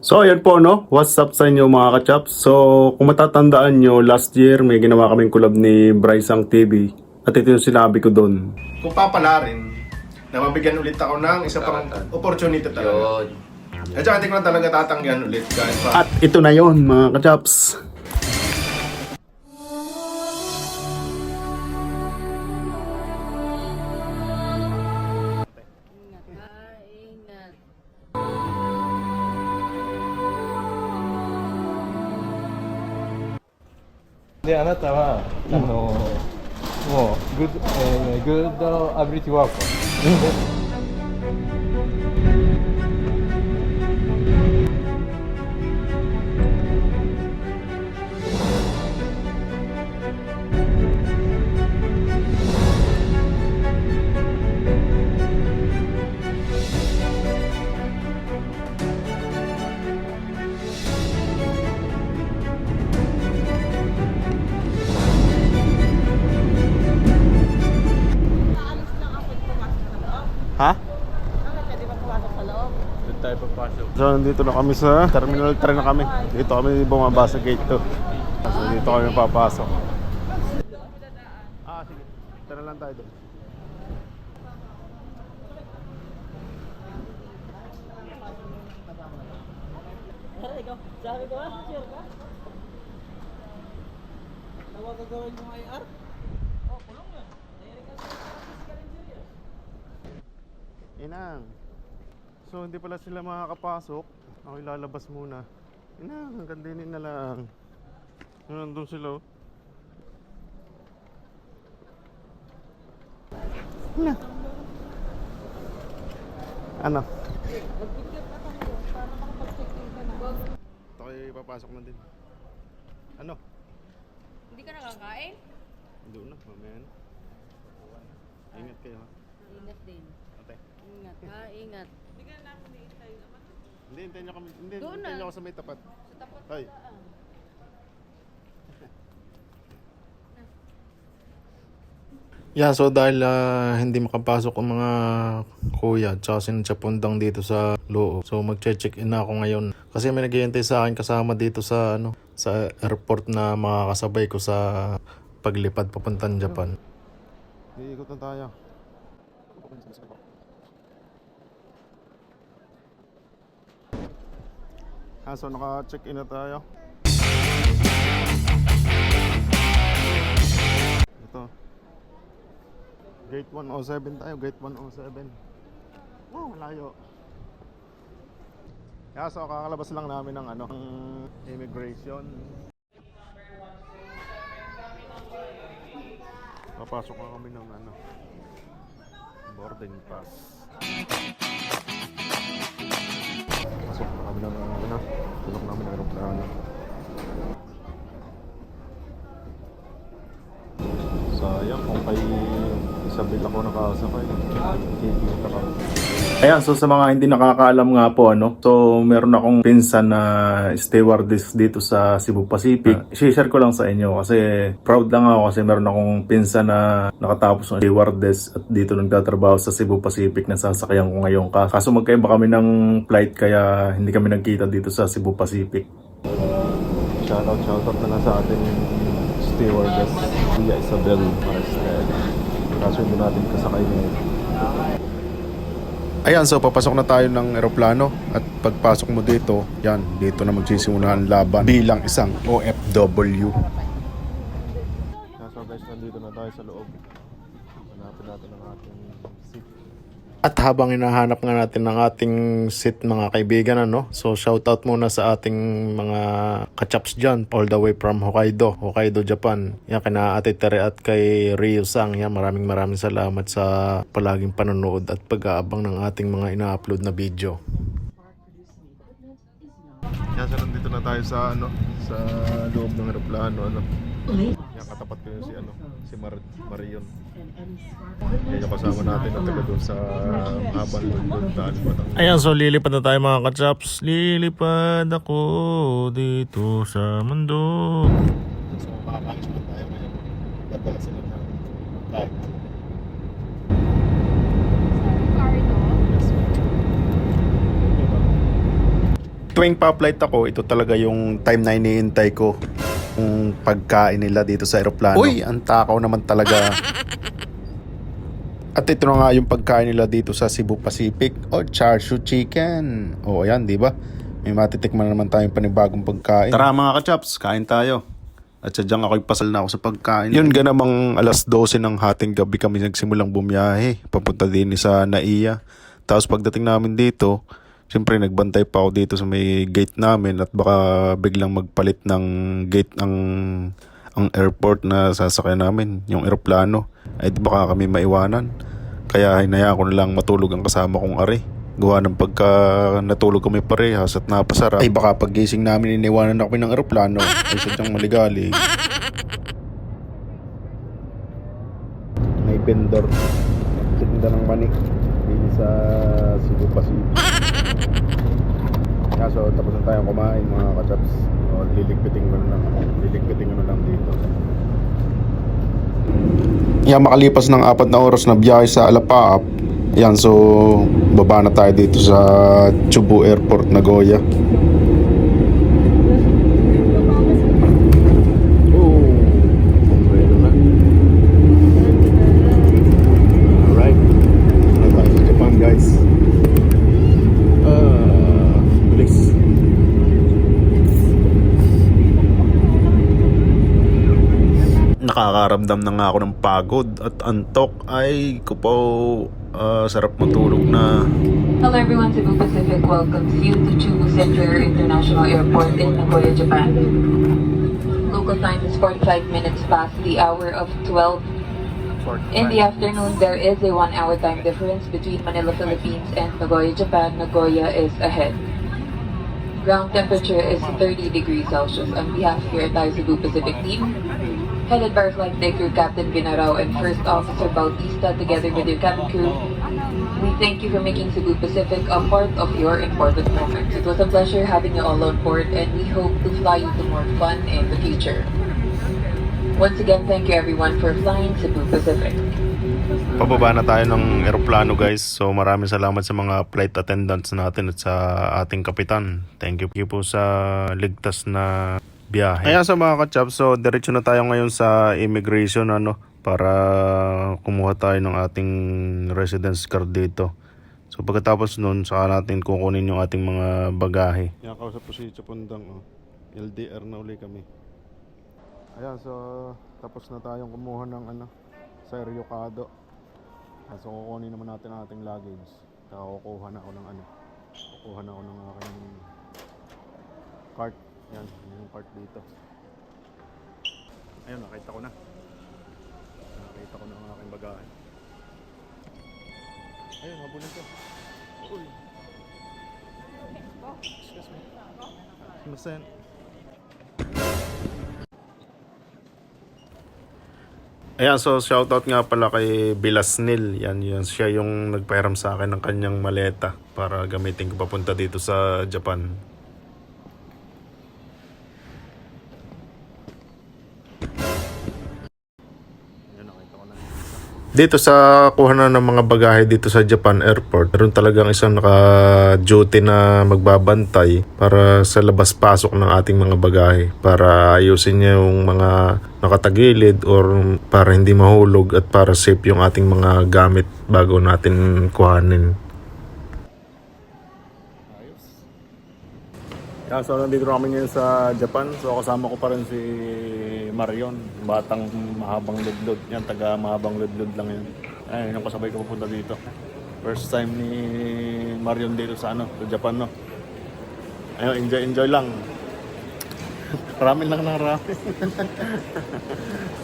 So, ayan po, no? What's up sa inyo mga kachaps? So, kung matatandaan nyo, last year may ginawa kaming collab ni Bryce ang TV. At ito yung sinabi ko doon. kung papalarin, na mabigyan ulit ako ng isa pang opportunity talaga. Yun. At saka hindi ko na talaga tatanggihan ulit kahit pa. At ito na yon mga kachaps. で、あなたは、あの、もう、グッド、えー、グッドアビリティワーカー。Ha? Doon tayo papasok. So, nandito na kami sa Terminal 3 na kami. Dito kami bumaba sa gate 2. So, dito kami papasok. Ah, sige. Tara lang tayo doon. Sabi ko, ah, sure ka? Tawag gagawin mo IR? Oh, kulong na. Inang. So, hindi pala sila makakapasok. Ako ilalabas muna. Inang, hanggang din na lang. Nandun sila oh. Ano? Ano? Na. Ito kayo ipapasok na din. Ano? Hindi ka nakakain? Doon na, mamaya na. Ingat kayo ha. Ingat din. Ingat ha, ingat. Hindi, hintayin nyo kami. Hindi, Doon hintayin na. nyo ako sa may tapat. Sa tapat Hoy. ka, ah. Yeah, so dahil ah, hindi makapasok ang mga kuya at saka sinitsapundang dito sa loob. So magche-check in na ako ngayon. Kasi may naghihintay sa akin kasama dito sa ano sa airport na makakasabay ko sa paglipad papuntang Japan. Iikot na tayo. Ah, so naka-check in na tayo. Ito. Gate 107 tayo, gate 107. Oh, malayo. Kaya so kakalabas lang namin ng ano, immigration. Papasok na kami ng ano, boarding pass. Pasok na kami ano. Sayang kung kay Isabel ako nakasakay. Kikita ka. Ayan, so sa mga hindi nakakaalam nga po, ano, so meron akong pinsan na stewardess dito sa Cebu Pacific. I-share ko lang sa inyo kasi proud lang ako kasi meron akong pinsan na nakatapos ng stewardess at dito nagtatrabaho sa Cebu Pacific na sasakyan ko ngayon. Ka- Kaso magkaiba kami ng flight kaya hindi kami nagkita dito sa Cebu Pacific. Shoutout, shoutout na lang sa ating stewardess, Kuya Isabel Marestel. Kaso hindi natin kasakay ngayon. Ayan, so papasok na tayo ng eroplano at pagpasok mo dito, yan, dito na magsisimula ang laban bilang isang OFW. So guys, nandito na tayo sa loob. Hanapin natin ang ating seat. At habang hinahanap nga natin ng ating seat mga kaibigan ano, so shoutout muna sa ating mga kachaps dyan all the way from Hokkaido, Hokkaido, Japan. Yan kina Ate Tere at kay Ryo Sang. Yan maraming maraming salamat sa palaging panonood at pag-aabang ng ating mga ina-upload na video. Yan, so nandito na tayo sa ano, sa loob ng aeroplano ano. Yan katapat ko yung si ano, si Mar Marion. Yan yung kasama natin na taga doon sa habang lundon daan pa Ayan, so lilipad na tayo mga kachaps. Lilipad ako dito sa mundo. So makakalis pa tayo ngayon. Dadala sila ng flight. Tuwing pa-flight ako, ito talaga yung time na iniintay ko. Yung pagkain nila dito sa aeroplano. Uy, ang takaw naman talaga. At ito na nga yung pagkain nila dito sa Cebu Pacific. O, char siu chicken. O, ayan, di ba? May matitikman na naman tayong panibagong pagkain. Tara mga kachaps, kain tayo. At sadyang ako'y pasal na ako sa pagkain. Yun ga namang alas 12 ng hating gabi kami nagsimulang bumiyahe. Papunta din sa Naiya. Tapos pagdating namin dito, siyempre nagbantay pa ako dito sa may gate namin at baka biglang magpalit ng gate ang ang airport na sasakyan namin, yung eroplano. Ay di baka kami maiwanan. Kaya hinayaan ko na lang matulog ang kasama kong ari. Gawa ng pagka natulog kami parehas at napasarap. Ay baka pagising namin iniwanan na kami ng eroplano. Ay sadyang maligali. May vendor. Tinda ng mani. Dito sa Cebu Pacific. Kaso tapos na tayong kumain mga kachaps. O, liligpitin ko na lang. Liligpitin ko na lang dito. Yan, makalipas ng apat na oras na biyahe sa Alapaap. Yan, so baba na tayo dito sa Chubu Airport, Nagoya. Oh, bueno na. Alright. Na tayo sa Japan, guys. Ah, bilis. Nakakaramdam na nga ako ng pagod at antok ay ko po ah, sarap matulog na. Hello everyone, Cebu Pacific welcomes you to Chubu Central International Airport in Nagoya, Japan. Local time is 45 minutes past the hour of 12. In the afternoon, there is a one-hour time difference between Manila, Philippines and Nagoya, Japan. Nagoya is ahead. Ground temperature is 30 degrees Celsius. On behalf of your entire Cebu Pacific team, headed by flight deck crew Captain Binarao and First Officer Bautista together with your cabin crew, we thank you for making Cebu Pacific a part of your important moments. It was a pleasure having you all on board and we hope to fly you to more fun in the future. Once again, thank you everyone for flying Cebu Pacific. Pababa na tayo ng eroplano guys. So maraming salamat sa mga flight attendants natin at sa ating kapitan. Thank you po sa ligtas na biyahe. Ayan sa mga kachap, so diretso na tayo ngayon sa immigration ano para kumuha tayo ng ating residence card dito. So pagkatapos nun, saka natin kukunin yung ating mga bagahe. Yan kausap po si Chapundang, oh. LDR na uli kami. Ayan, so tapos na tayong kumuha ng ano, sa Ryokado. Ah, So kukunin naman natin ang ating luggage. Kaya kukuha na ako ng ano. Kukuha na ako ng aking cart. Yan, yun yung cart dito. Ayun, nakita ko na. Nakita ko na ang aking bagahe. Ayun, habulin ko. Uy. Excuse me. Sumasen. Ayan, so shoutout nga pala kay Bilasnil. Yan, yan siya yung nagpahiram sa akin ng kanyang maleta para gamitin ko papunta dito sa Japan. Dito sa kuha na ng mga bagahe dito sa Japan Airport, meron talagang isang naka-duty na magbabantay para sa labas-pasok ng ating mga bagahe para ayusin niya yung mga nakatagilid or para hindi mahulog at para safe yung ating mga gamit bago natin kuhanin. Yeah, so nandito na kami ngayon sa Japan. So kasama ko pa rin si Marion, batang mahabang ludlod. Yan, taga mahabang ludlod lang yan. Ay, yung kasabay ko pupunta dito. First time ni Marion dito sa ano, sa Japan, no. Ayun, enjoy, enjoy lang. Ramen lang ng ramen.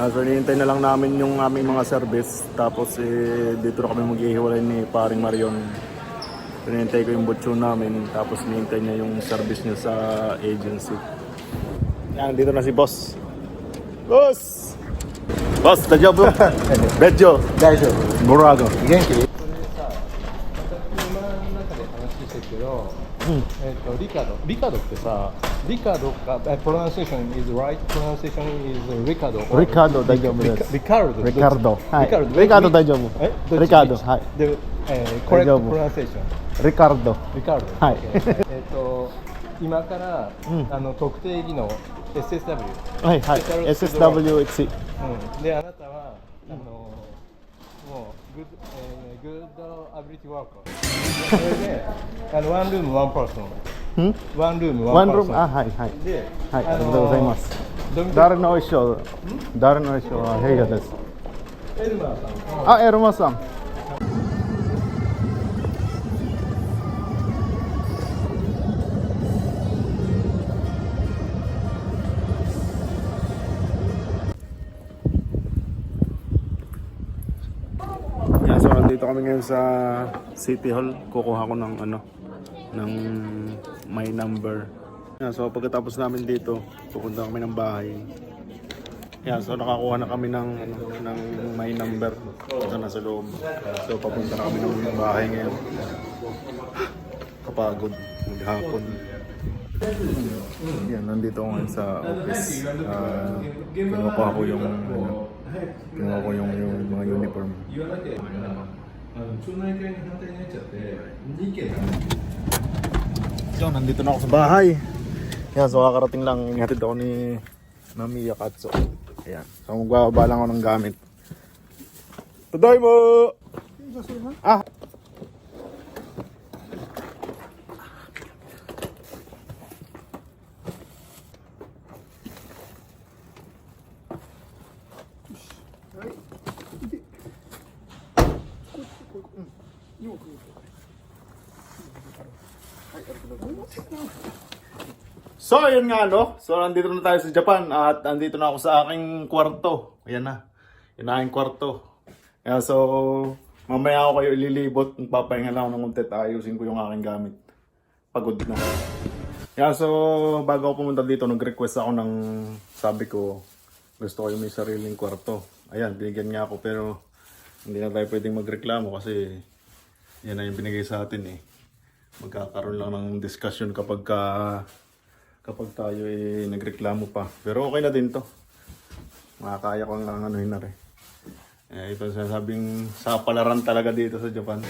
Ah, so, hinihintay na lang namin yung aming mga service. Tapos, eh, dito na kami maghihiwalay ni paring Marion. Pinintay ko yung butso namin, tapos nihintay niya yung service niya sa agency. Yan, dito na si boss. Boss! Boss, the job, bro. Bejo. 大丈夫 Burago. 元気で今の中で話してるけど、えっとリカドリカドってさリカドかえ pronunciation is right pronunciation is リカド or リカド大丈夫ですリカルドリカルドはいリカルドリカルド大丈夫えどっちリカルドはいで、 えー、コレクト大丈夫 pronunciation リカルド。リカルド？はい。えっと今から、うん。あの特定技能 SSW、はいはい。SSW うん、であなたは、あのもうグッド、えー、グッドアビリティワーカー。それであのワンルームワンパーソン。うん？ワンルームワンルームワンパーソンあはいはい。で、はいのありがとうございます。誰の衣装？誰の衣装はヘイヤです。エルマーさん。あエルマさん kami ngayon sa City Hall. Kukuha ko ng ano, ng my number. Yeah, so pagkatapos namin dito, pupunta kami ng bahay. Yeah, so nakakuha na kami ng ano, ng my number. Ito na sa loob. So papunta na kami ng bahay ngayon. Kapagod, maghapon. Yan, nandito ako sa office. Uh, kinukuha ko yung ano, kinukuha ko yung, yung mga uniform. 言わなきゃいけないからあの町内会に反対になっちゃって2件 So, nandito na ako sa bahay. Yan, so kakarating lang. Ihatid ako ni Mami Yakatso. Ayan. So, magbababa lang ako ng gamit. Today mo! Ah! So, ayun nga, no? So, nandito na tayo sa Japan at nandito na ako sa aking kwarto. Ayan na. Yan na aking kwarto. Kaya so, mamaya ako kayo ililibot. Magpapahinga lang ako ng konti at ayusin ko yung aking gamit. Pagod na. Kaya so, bago ako pumunta dito, nag-request ako ng, sabi ko, gusto ko yung may sariling kwarto. Ayan, binigyan nga ako pero hindi na tayo pwedeng magreklamo kasi yan na yung binigay sa atin eh magkakaroon lang ng discussion kapag ka, kapag tayo eh nagreklamo pa. Pero okay na din to. Makakaya ko ang anuhin na rin. Eh, ito sinasabing sa palaran talaga dito sa Japan.